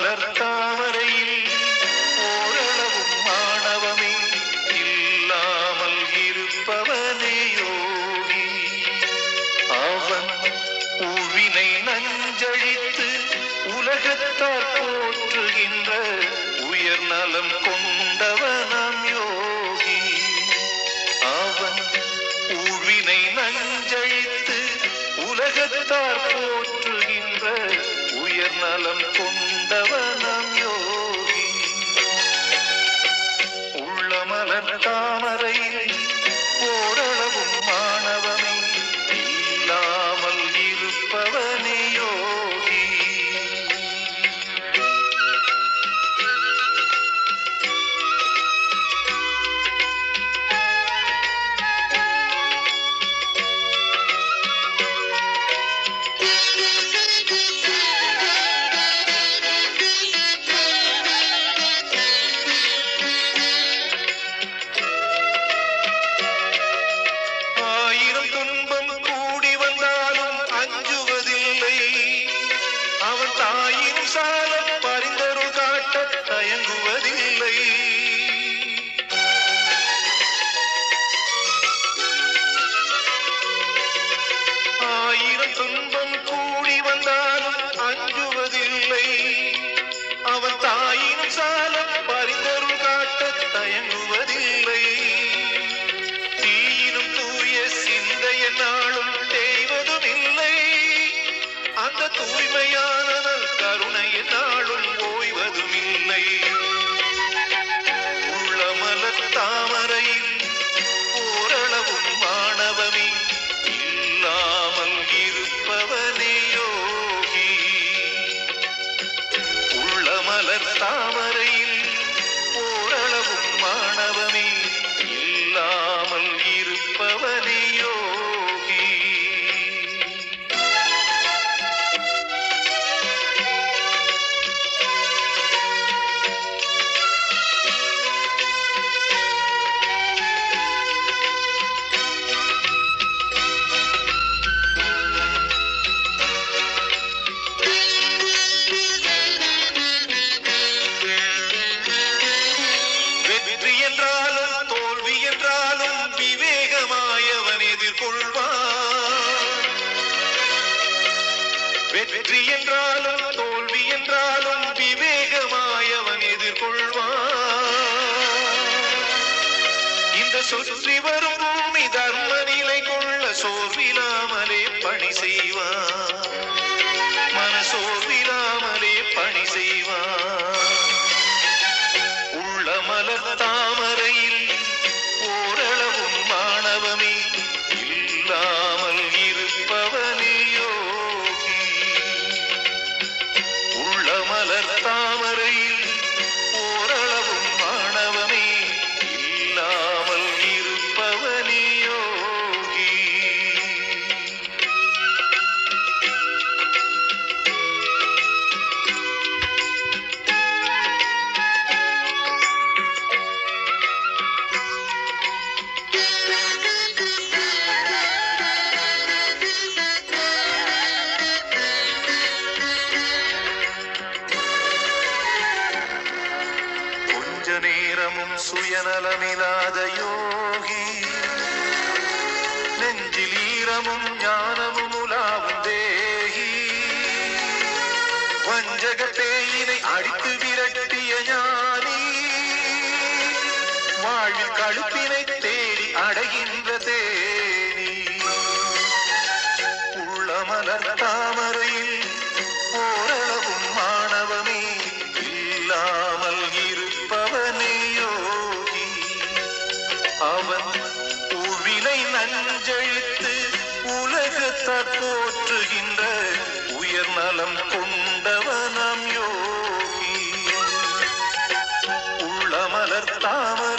மலர் ஓரளவும் மாணவமே இல்லாமல் இருப்பவனே யோகி. அவன் உவினை நஞ்சழித்து உலகத்தார் போற்றுகின்ற உயர் நலம் கொண்டவனாம் யோகி. அவன் உவினை நஞ்சழித்து உலகத்தார் போற்றுகின்ற உயர் நலம் கொண்டவனாம் யோகி. உள்ளமலர் தாமரையை அவன் வெற்றி என்றாலும் தோல்வி என்றாலும் விவேகமாய் அவன் எதிர்கொள்வான். இந்த சுற்றி வரும் பூமி தர்ம நிலை கொள்ள சோர்விலாமலே பணி செய்வான். மனசோர்விலாமலே பணி செய்வான். உள்ள மலர் சுயநலமில்லாத யோகி. நெஞ்சில் ஈரமும் ஞானமும் உலாவும் தேகி. வஞ்சக பேயினை அடித்து விரட்டிய ஞானி. வாழ்வில் கழுப்பினை தேடி அடைகின்ற தேனி. உள்ளமலர் நஞ்சழித்து உலகத்தார் போற்றுகின்ற உயர் நலம் கொண்டவனம் யோகி. உள்ளமலர் தாமரை